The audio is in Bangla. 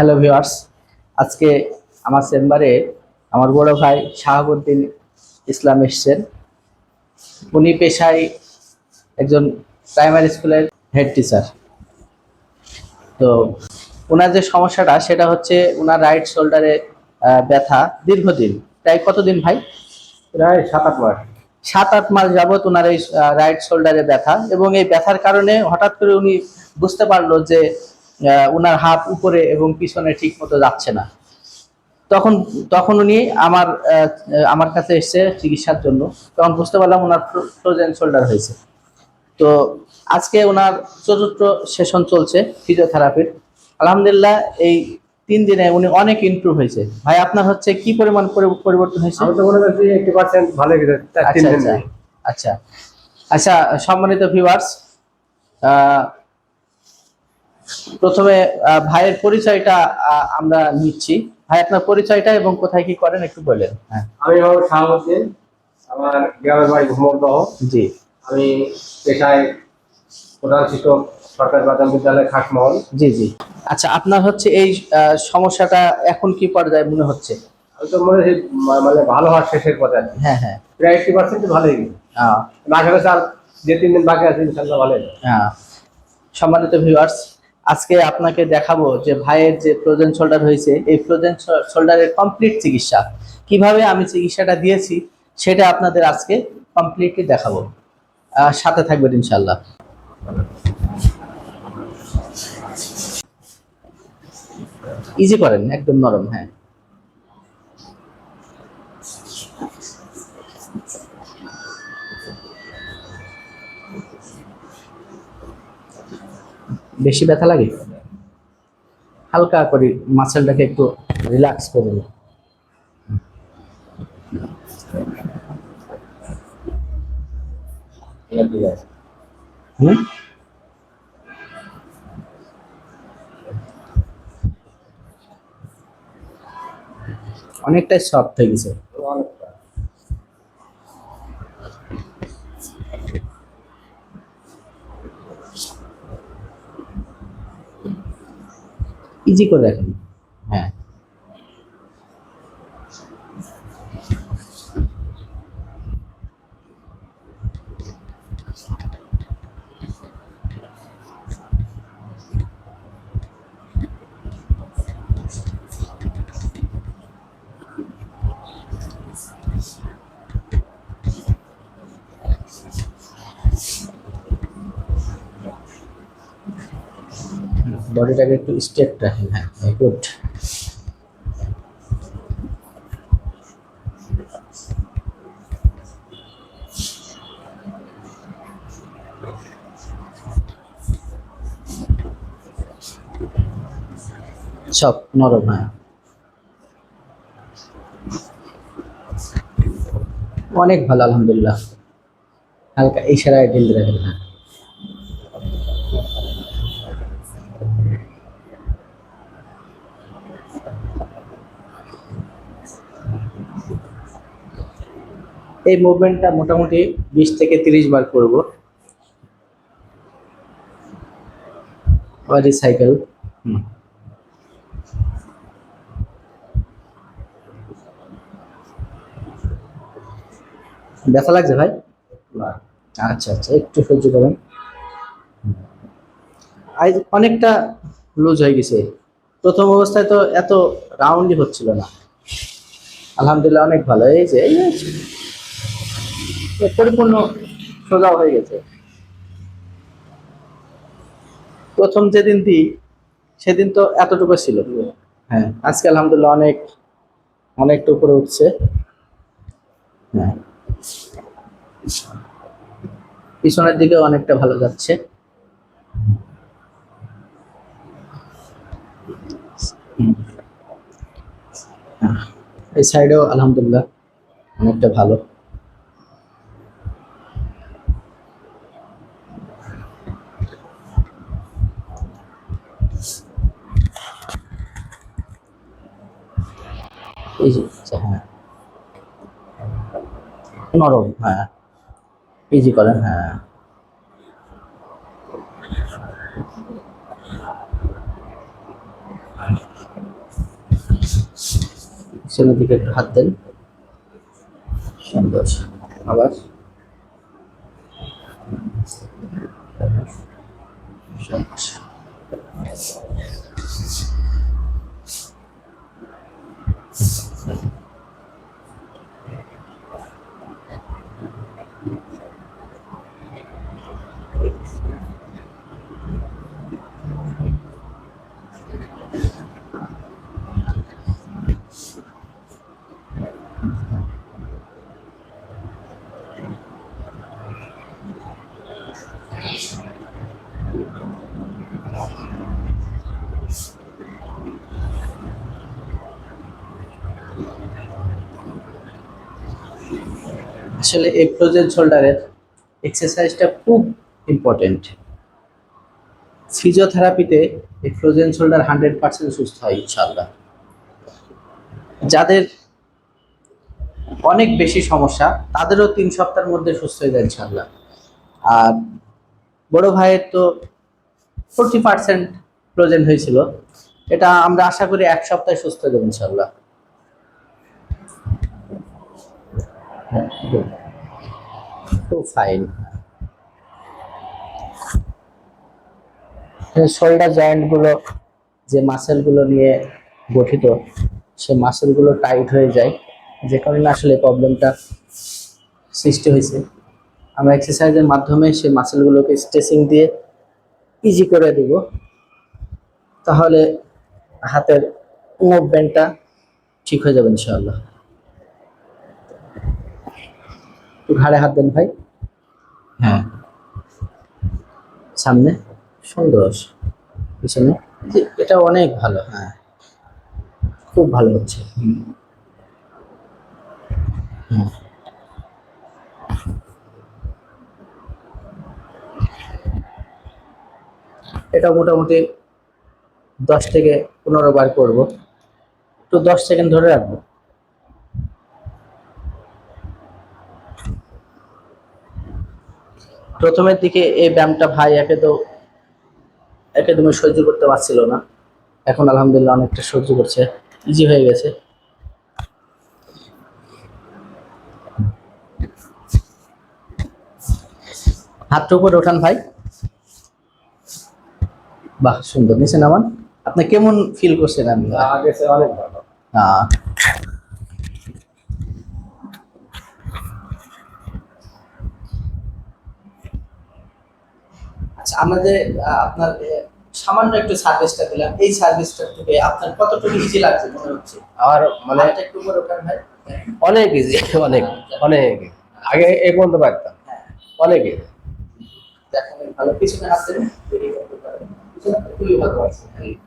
হ্যালো ভিউয়ার্স আজকে আমার চেম্বারে আমার বড় ভাই শাহাবুদ্দিন ইসলাম এসছেন। উনি পেশায় একজন প্রাইমারি স্কুলের হেড টিচার তো ওনার যে সমস্যাটা সেটা হচ্ছে ওনার রাইট শোল্ডারে ব্যথা দীর্ঘদিন। প্রায় কতদিন ভাই? প্রায় সাত আট মাস। সাত আট মাস যাবত ওনার এই রাইট শোল্ডারে ব্যথা এবং এই ব্যথার কারণে হঠাৎ করে উনি বুঝতে পারল যে ওনার হাত উপরে এবং পিছনে ঠিক মতো যাচ্ছে না। তখন তখন উনি আমার আমার কাছে এসেছে চিকিৎসার জন্য তখন বুঝতে পারলাম ওনার ফ্রোজেন শোল্ডার হয়েছে। তো আজকে ওনার চতুর্থ সেশন চলছে ফিজিওথেরাপির। আলহামদুলিল্লাহ এই তিন দিনে উনি অনেক ইমপ্রুভ হয়েছে। ভাই আপনার হচ্ছে কি পরিমাণ পরিবর্তন হয়েছে? আমি তো মনে করছি ভালো গেছে তিন আচ্ছা আচ্ছা আচ্ছা। আচ্ছা সম্মানিত ভিউয়ার্স প্রথমে ভাইয়ের পরিচয়টা আমরা নিচ্ছি। ভাই আপনার পরিচয়টা এবং কোথায় কি করেন একটু বলেন। হ্যাঁ। আমি শাহাবুদ্দিন আমার গ্রামের বাড়ি ঘুমরদহ জি। আমি পেশায় প্রধান শিক্ষক সরকারি প্রাথমিক বিদ্যালয় খাসমহল জি জি। আচ্ছা আপনার হচ্ছে এই সমস্যাটা এখন কি পর্যায়ে মনে হচ্ছে? আমি তো মনে হচ্ছে মানে ভালো হওয়ার শেষের পথে। আছি হ্যাঁ হ্যাঁ। প্রায় এইটি পার্সেন্ট ভালো হয়ে আশা যে তিন দিন বাকি আছে ইনশাল্লাহ ভালো হয়ে যাবে। হ্যাঁ সম্মানিত ভিউয়ার্স আজকে আপনাকে দেখাবো যে ভাইয়ের যে ফ্রোজেন শোল্ডার হয়েছে, এই ফ্রোজেন শোল্ডারের কমপ্লিট চিকিৎসা। কীভাবে আমি চিকিৎসাটা দিয়েছি, সেটা আপনাদের আজকে কমপ্লিটলি দেখাবো। সাথে থাকবেন ইনশাল্লাহ ইজি করেন, একদম নরম হ্যাঁ। বেশি ব্যথা লাগে? হালকা করে মাসেলটাকে একটু রিল্যাক্স করে হুম? অনেকটাই সফট হয়ে গেছে অনেকটা। ইজি করে রাখেন হ্যাঁ বডিটাকে একটু স্ট্রেট রাখেন হ্যাঁ গুড সব নরম হ্যাঁ। অনেক ভালো, আলহামদুলিল্লাহ। হালকা ইশারায় ঢিল রাখেন হ্যাঁ। এই মুভমেন্টটা মোটামুটি বিশ থেকে তিরিশ বার করব। আবার রিসাইকেল ব্যথা লাগছে ভাই? আচ্ছা আচ্ছা একটু সহ্য করেন। আজ অনেকটা লুজ হয়ে গেছে। প্রথম অবস্থায় তো এত রাউন্ডই হচ্ছিল না। আলহামদুলিল্লাহ অনেক ভালো। এই যে। পরিপূর্ণ সোজা হয়ে গেছে। প্রথম যেদিন দিই সেদিন তো এতটুকু ছিল। হ্যাঁ। আজকে আলহামদুলিল্লাহ অনেক অনেকটা উপরে উঠছে। হ্যাঁ। পিছনের দিকে অনেকটা ভালো যাচ্ছে। এই সাইডেও আলহামদুলিল্লাহ অনেকটা ভালো। এই আচ্ছা, হ্যাঁ। নরম হ্যাঁ। ইজি করেন হ্যাঁ। পিছনের দিকে একটু হাত দেন। সুন্দর। আবার। সুন্দর। আসলে এই ফ্রোজেন শোল্ডারের এক্সারসাইজটা খুব ইম্পর্টেন্ট ফিজিওথেরাপিতে এই ফ্রোজেন শোল্ডার হান্ড্রেড পার্সেন্ট সুস্থ হয় ইনশাল্লাহ যাদের অনেক বেশি সমস্যা, তাদেরও তিন সপ্তাহের মধ্যে সুস্থ হয়ে যায় ইনশাল্লাহ আর বড় ভাইয়ের তো ফোরটি পার্সেন্ট ফ্রোজেন হয়েছিল। এটা আমরা আশা করি এক সপ্তাহে সুস্থ হয়ে যাবে ইনশাল্লাহ ফাইন শোল্ডার জয়েন্টগুলো যে মাসেলগুলো নিয়ে গঠিত, সে মাসেলগুলো টাইট হয়ে যায়। যে কারণে আসলে প্রবলেমটা সৃষ্টি হয়েছে। আমরা এক্সারসাইজের মাধ্যমে সেই মাসেলগুলোকে স্ট্রেচিং দিয়ে ইজি করে দিব। তাহলে হাতের মুভমেন্টটা ঠিক হয়ে যাবে ইনশাআল্লাহ। ঘাড়ে হাত দেন ভাই। হ্যাঁ। সামনে। সুন্দর। পিছনে। এটা অনেক ভালো হ্যাঁ। খুব ভালো হচ্ছে। হুম। এটা মোটামুটি দশ থেকে পনেরো বার করব। একটু দশ সেকেন্ড ধরে রাখব। প্রথমের দিকে এই ব্যায়ামটা ভাই একে তো একদমই সহ্য করতে পারছিল না। এখন আলহামদুলিল্লাহ অনেকটা সহ্য করছে। ইজি হয়ে গেছে। হাতটা উপরে ওঠান ভাই। বাহ সুন্দর। নিচে নামান। আপনি কেমন ফিল করছেন আমি? আগে সে অনেক ভালো। হ্যাঁ আচ্ছা আমাদের আপনার সামান্য একটু সার্ভিসটা দিলাম। এই সার্ভিসটা থেকে আপনার কতটুকু ইজি লাগছে মনে হচ্ছে? আর মানে একটু উপরে ওঠান ভাই। হ্যাঁ, অনেক ইজি অনেক অনেক আগে এই পর্যন্ত পারতাম। হ্যাঁ। অনেক easy। দেখেন ভালো পিছনে হাত ちらかとい、はい。